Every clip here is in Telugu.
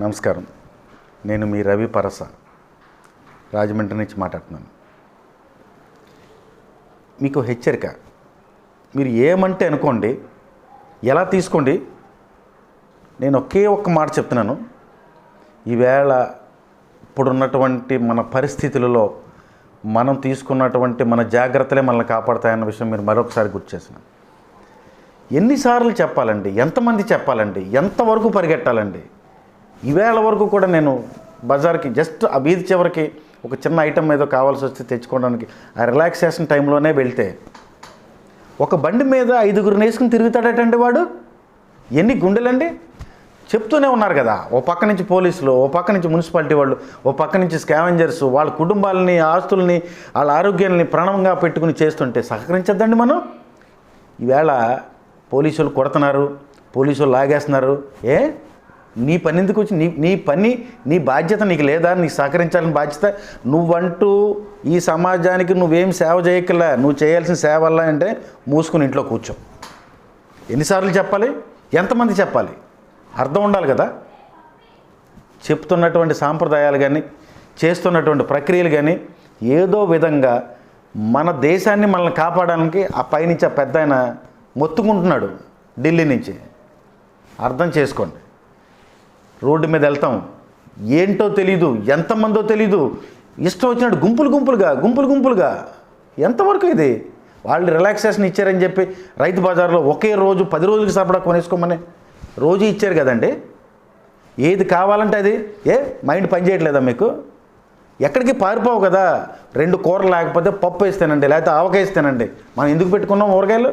నమస్కారం. నేను మీ రవి పరస రాజమండ్రి నుంచి మాట్లాడుతున్నాను. మీకు హెచ్చరిక మీరు ఏమంటే అనుకోండి ఎలా తీసుకోండి? నేను ఒకే ఒక్క మాట చెప్తున్నాను. ఈవేళ ఇప్పుడున్నటువంటి మన పరిస్థితులలో మనం తీసుకున్నటువంటి మన జాగ్రత్తలే మనల్ని కాపాడతాయన్న విషయం మీరు మరొకసారి గుర్తు చేసిన ఎన్నిసార్లు చెప్పాలండి ఎంతమంది చెప్పాలండి ఎంతవరకు పరిగెట్టాలండి? ఈవేళ వరకు కూడా నేను బజార్కి జస్ట్ ఆ వీధి చివరికి ఒక చిన్న ఐటమ్ ఏదో కావాల్సి వస్తే తెచ్చుకోవడానికి ఆ రిలాక్సేషన్ టైంలోనే వెళ్తే ఒక బండి మీద ఐదుగురిని వేసుకుని తిరుగుతాడటండి వాడు? ఎన్ని గుండెలండి? చెప్తూనే ఉన్నారు కదా ఓ పక్క నుంచి పోలీసులు ఓ పక్క నుంచి మున్సిపాలిటీ వాళ్ళు ఓ పక్క నుంచి స్కావెంజర్స్ వాళ్ళ కుటుంబాలని ఆస్తుల్ని వాళ్ళ ఆరోగ్యాన్ని ప్రాణంగా పెట్టుకుని చేస్తుంటే సహకరించద్దండి మనం? ఈవేళ పోలీసులు కొడుతున్నారు పోలీసులు లాగేస్తున్నారు ఏ? నీ పని ఎందుకు వచ్చి నీ నీ పని నీ బాధ్యత నీకు లేదా? నీకు సహకరించాలని బాధ్యత? నువ్వంటూ ఈ సమాజానికి నువ్వేం సేవ చేయకలా నువ్వు చేయాల్సిన సేవల్లా అంటే మూసుకుని ఇంట్లో కూర్చో. ఎన్నిసార్లు చెప్పాలి? ఎంతమంది చెప్పాలి? అర్థం ఉండాలి కదా? చెప్తున్నటువంటి సాంప్రదాయాలు కానీ చేస్తున్నటువంటి ప్రక్రియలు కానీ ఏదో విధంగా మన దేశాన్ని మనల్ని కాపాడడానికి ఆ పైనుంచి ఆ పెద్ద ఆయన మొత్తుకుంటున్నాడు ఢిల్లీ నుంచి. అర్థం చేసుకోండి. రోడ్డు మీద వెళ్తాం. ఏంటో తెలీదు ఎంతమందో తెలీదు. ఇష్టం వచ్చినట్టు గుంపులు గుంపులుగా గుంపులు గుంపులుగా. ఎంతవరకు ఇది? వాళ్ళు రిలాక్సేషన్ ఇచ్చారని చెప్పి రైతు బజార్లో ఒకే రోజు పది రోజులకి సరిపడా కొనేసుకోమని రోజు ఇచ్చారు కదండి. ఏది కావాలంటే అది. ఏ మైండ్ పనిచేయట్లేదా మీకు? ఎక్కడికి పారిపోవు కదా. రెండు కూరలు లేకపోతే పప్పు వేస్తానండి లేకపోతే ఆవకాయ ఇస్తానండి మనం ఎందుకు పెట్టుకున్నాం ఊరగాయలు?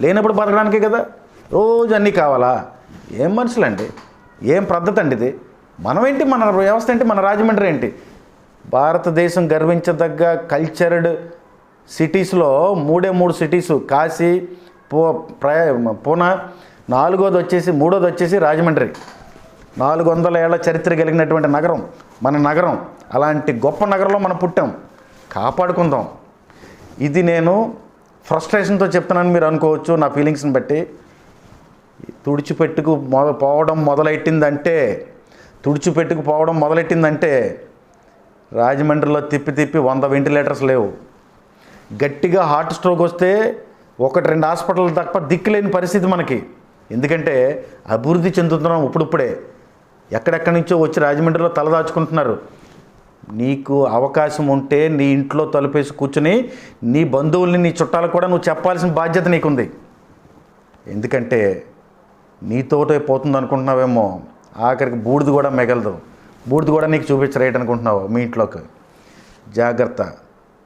లేనప్పుడు బతకడానికే కదా. రోజు అన్నీ కావాలా? ఏం మనుషులండి? ఏం పద్ధతి అండి ఇది? మనమేంటి మన వ్యవస్థ ఏంటి? మన రాజమండ్రి ఏంటి? భారతదేశం గర్వించదగ్గ కల్చర్డ్ సిటీస్లో మూడే మూడు సిటీసు కాశీ పూ పూనా నాలుగోది వచ్చేసి మూడోది వచ్చేసి రాజమండ్రి. నాలుగు వందల ఏళ్ళ చరిత్ర కలిగినటువంటి నగరం మన నగరం. అలాంటి గొప్ప నగరంలో మనం పుట్టాం. కాపాడుకుందాం. ఇది నేను ఫ్రస్ట్రేషన్తో చెప్తున్నాను మీరు అనుకోవచ్చు నా ఫీలింగ్స్ని బట్టి. తుడిచిపెట్టుకు మొద పోవడం మొదలెట్టిందంటే తుడిచిపెట్టుకు పోవడం మొదలెట్టిందంటే రాజమండ్రిలో తిప్పి తిప్పి వంద వెంటిలేటర్స్ లేవు. గట్టిగా హార్ట్ స్ట్రోక్ వస్తే ఒకటి రెండు హాస్పిటల్ తప్ప దిక్కులేని పరిస్థితి మనకి. ఎందుకంటే అభివృద్ధి చెందుతున్నాం ఇప్పుడిప్పుడే. ఎక్కడెక్కడి నుంచో వచ్చి రాజమండ్రిలో తలదాచుకుంటున్నారు నీకు అవకాశం ఉంటే నీ ఇంట్లో తలుపేసి కూర్చుని నీ బంధువుల్ని నీ చుట్టాలకు కూడా నువ్వు చెప్పాల్సిన బాధ్యత నీకుంది. ఎందుకంటే నీతోటే పోతుంది అనుకుంటున్నావేమో ఆఖరికి బూడిద కూడా మిగలదు. బూడిద కూడా నీకు చూపించరేట్ అనుకుంటున్నావు మీ ఇంట్లోకి? జాగ్రత్త.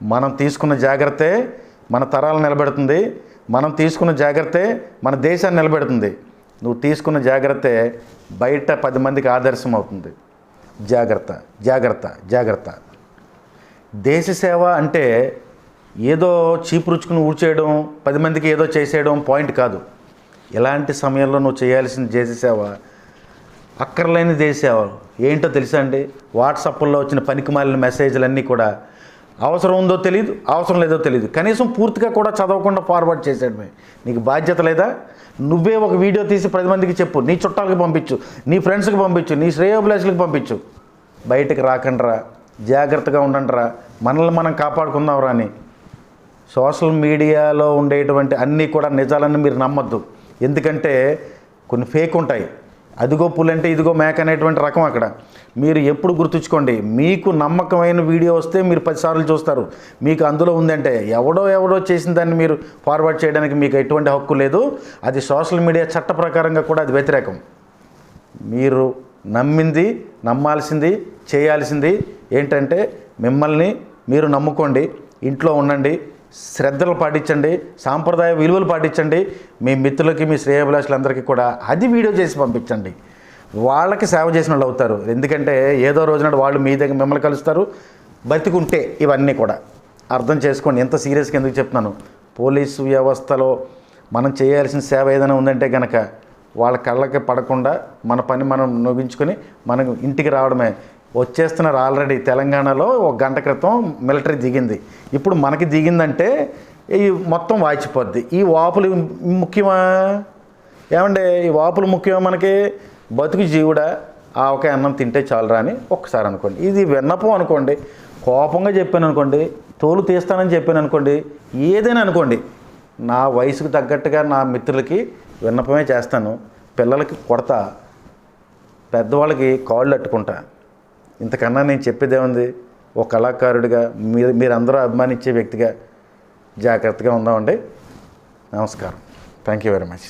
మనం తీసుకున్న జాగ్రత్తే మన తరాలు నిలబెడుతుంది. మనం తీసుకున్న జాగ్రత్తే మన దేశాన్ని నిలబెడుతుంది. నువ్వు తీసుకున్న జాగ్రత్తే బయట పది మందికి ఆదర్శం అవుతుంది జాగ్రత్త జాగ్రత్త జాగ్రత్త. దేశ సేవ అంటే ఏదో చీపురుచుకుని ఊడ్చేయడం పది మందికి ఏదో చేసేయడం పాయింట్ కాదు. ఎలాంటి సమయంలో నువ్వు చేయాల్సిన దేశ అక్కర్లేని చేసేవా ఏంటో తెలుసా అండి? వాట్సాప్లో వచ్చిన పనికి మాలిన మెసేజ్లన్నీ కూడా అవసరం ఉందో తెలియదు అవసరం లేదో తెలియదు కనీసం పూర్తిగా కూడా చదవకుండా ఫార్వర్డ్ చేసేయడమే. నీకు బాధ్యత లేదా? నువ్వే ఒక వీడియో తీసి పది మందికి చెప్పు. నీ చుట్టాలకు పంపించు నీ ఫ్రెండ్స్కి పంపించు నీ శ్రేయోభిలాషులకు పంపించు. బయటకు రాకండ్రా. జాగ్రత్తగా ఉండండిరా. మనల్ని మనం కాపాడుకుందాం అని. సోషల్ మీడియాలో ఉండేటువంటి అన్నీ కూడా నిజాలని మీరు నమ్మద్దు. ఎందుకంటే కొన్ని ఫేక్ ఉంటాయి. అదిగో పులంటే ఇదిగో మేక అనేటువంటి రకం అక్కడ. మీరు ఎప్పుడు గుర్తుంచుకోండి మీకు నమ్మకమైన వీడియో వస్తే మీరు పదిసార్లు చూస్తారు. మీకు అందులో ఉందంటే ఎవడో ఎవడో చేసిన దాన్ని మీరు ఫార్వర్డ్ చేయడానికి మీకు ఎటువంటి హక్కు లేదు. అది సోషల్ మీడియా చట్ట ప్రకారంగా కూడా అది వ్యతిరేకం. మీరు నమ్మింది నమ్మాల్సింది చేయాల్సింది ఏంటంటే మిమ్మల్ని మీరు నమ్ముకోండి ఇంట్లో ఉండండి శ్రద్ధలు పాటించండి సాంప్రదాయ విలువలు పాటించండి మీ మిత్రులకి మీ శ్రేయభిలాషులందరికీ కూడా అది వీడియో చేసి పంపించండి. వాళ్ళకి సేవ చేసిన వాళ్ళు అవుతారు. ఎందుకంటే ఏదో రోజునాడు వాళ్ళు మీ దగ్గర మిమ్మల్ని కలుస్తారు బతికుంటే ఇవన్నీ కూడా. అర్థం చేసుకోండి ఎంత సీరియస్గా ఎందుకు చెప్తున్నాను? పోలీసు వ్యవస్థలో మనం చేయాల్సిన సేవ ఏదైనా ఉందంటే కనుక వాళ్ళ కళ్ళకి పడకుండా మన పని మనం నొగించుకొని మనం ఇంటికి రావడమే వచ్చేస్తున్నారు ఆల్రెడీ. తెలంగాణలో ఒక గంట క్రితం మిలిటరీ దిగింది. ఇప్పుడు మనకి దిగిందంటే ఈ మొత్తం వాచిపోద్ది. ఈ వాపులు ముఖ్యమా? ఏమండి ఈ వాపులు ముఖ్యమా మనకి? బతుకు జీవుడా? ఆ ఒక అన్నం తింటే చాలురా అని ఒక్కసారి అనుకోండి. ఇది విన్నపం అనుకోండి. కోపంగా చెప్పాను అనుకోండి. తోలు తీస్తానని చెప్పాను అనుకోండి. ఏదైనా అనుకోండి. నా వయసుకు తగ్గట్టుగా నా మిత్రులకి విన్నపమే చేస్తాను. పిల్లలకి కొడతా. పెద్దవాళ్ళకి కాళ్ళు అట్టుకుంటా. ఇంతకన్నా నేను చెప్పేదేముంది ఒక కళాకారుడిగా మీరు మీరందరూ అభిమానించే వ్యక్తిగా జాగ్రత్తగా ఉందామండి. నమస్కారం. Thank you very much